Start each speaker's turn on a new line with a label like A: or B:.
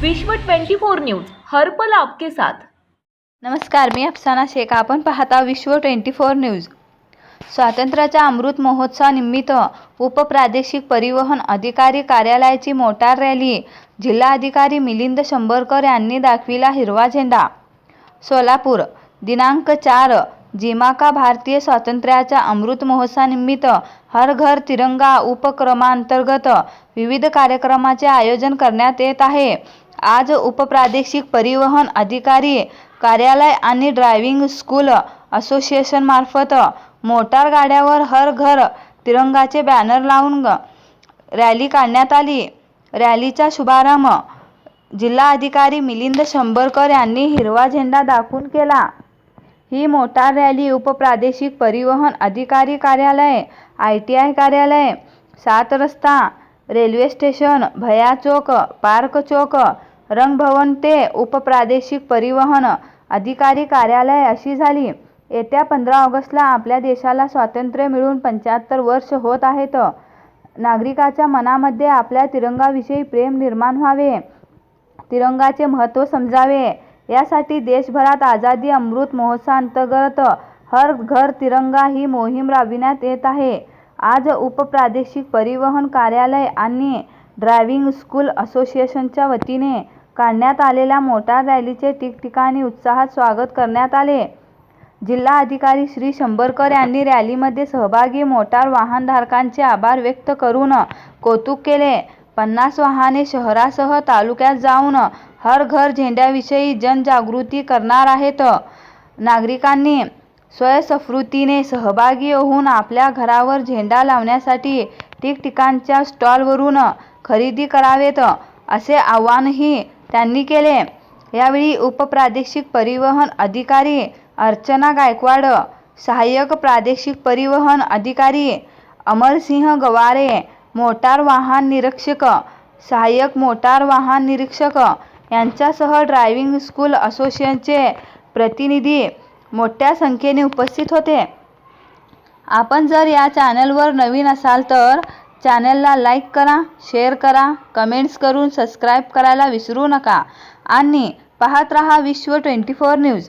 A: विश्व 24 न्यूज हर्पल आपके साथ.
B: नमस्कार मी अफसाना शेख. आपण पाहता विश्व ट्वेंटी फोर न्यूज. स्वातंत्र्याच्या अमृत महोत्सवानिमित्त उपप्रादेशिक परिवहन अधिकारी कार्यालयाची मोटार रॅली जिल्हाधिकारी मिलिंद शंभरकर यांनी दाखविला हिरवा झेंडा. सोलापूर दिनांक चार जिमाका भारतीय स्वातंत्र्याच्या अमृत महोत्सवानिमित्त हर घर तिरंगा उपक्रमांतर्गत विविध कार्यक्रमाचे आयोजन करण्यात येत आहे. आज उपप्रादेशिक परिवहन अधिकारी कार्यालय आणि ड्रायव्हिंग स्कूल असोसिएशनमार्फत मोटार गाड्यावर हर घर तिरंगाचे बॅनर लावून रॅली काढण्यात आली. रॅलीचा शुभारंभ जिल्हा अधिकारी मिलिंद शंभरकर यांनी हिरवा झेंडा दाखवून केला. ही मोटार रॅली उपप्रादेशिक परिवहन अधिकारी कार्यालय आय टी आय कार्यालय सात रस्ता रेल्वे स्टेशन भया चौक पार्क चौक रंगभवन ते उपप्रादेशिक परिवहन अधिकारी कार्यालय अशी झाली. येत्या पंधरा ऑगस्टला आपल्या देशाला स्वातंत्र्य मिळून पंच्याहत्तर वर्ष होत आहेत. नागरिकाच्या मनामध्ये आपल्या तिरंगाविषयी प्रेम निर्माण व्हावे तिरंगाचे महत्त्व समजावे यासाठी देशभरात आझादी अमृत महोत्सवांतर्गत हर घर तिरंगा ही मोहीम राबविण्यात येत आहे. आज उपप्रादेशिक परिवहन कार्यालय आणि ड्रायव्हिंग स्कूल असोसिएशनच्या वतीने काढण्यात आलेल्या मोटार रॅलीचे ठिकठिकाणी उत्साहात स्वागत करण्यात आले. जिल्हाधिकारी श्री शंभरकर यांनी रॅलीमध्ये सहभागी मोटार वाहनधारकांचे आभार व्यक्त करून कौतुक केले. पन्नास वाहने शहरासह तालुक्यात जाऊन हर घर झेंड्याविषयी जनजागृती करणार आहेत. नागरिकांनी स्वयंस्फूर्तीने सहभागी होऊन आपल्या घरावर झेंडा लावण्यासाठी ठिकठिकाणच्या स्टॉलवरून खरेदी करावेत असे आवाहनही त्यांनी केले. यावेळी उपप्रादेशिक परिवहन अधिकारी अर्चना गायकवाड सहाय्यक प्रादेशिक परिवहन अधिकारी अमरसिंह गवारे मोटार वाहन निरीक्षक सहाय्यक मोटार वाहन निरीक्षक यांच्यासह ड्रायव्हिंग स्कूल असोसिएशनचे प्रतिनिधी मोठ्या संख्येने उपस्थित होते. आपण जर या चॅनलवर नवीन असाल तर चॅनलला लाईक करा शेअर करा कमेंट्स करून सबस्क्राईब करायला विसरू नका. आणि पाहत रहा विश्व ट्वेंटी फोर न्यूज.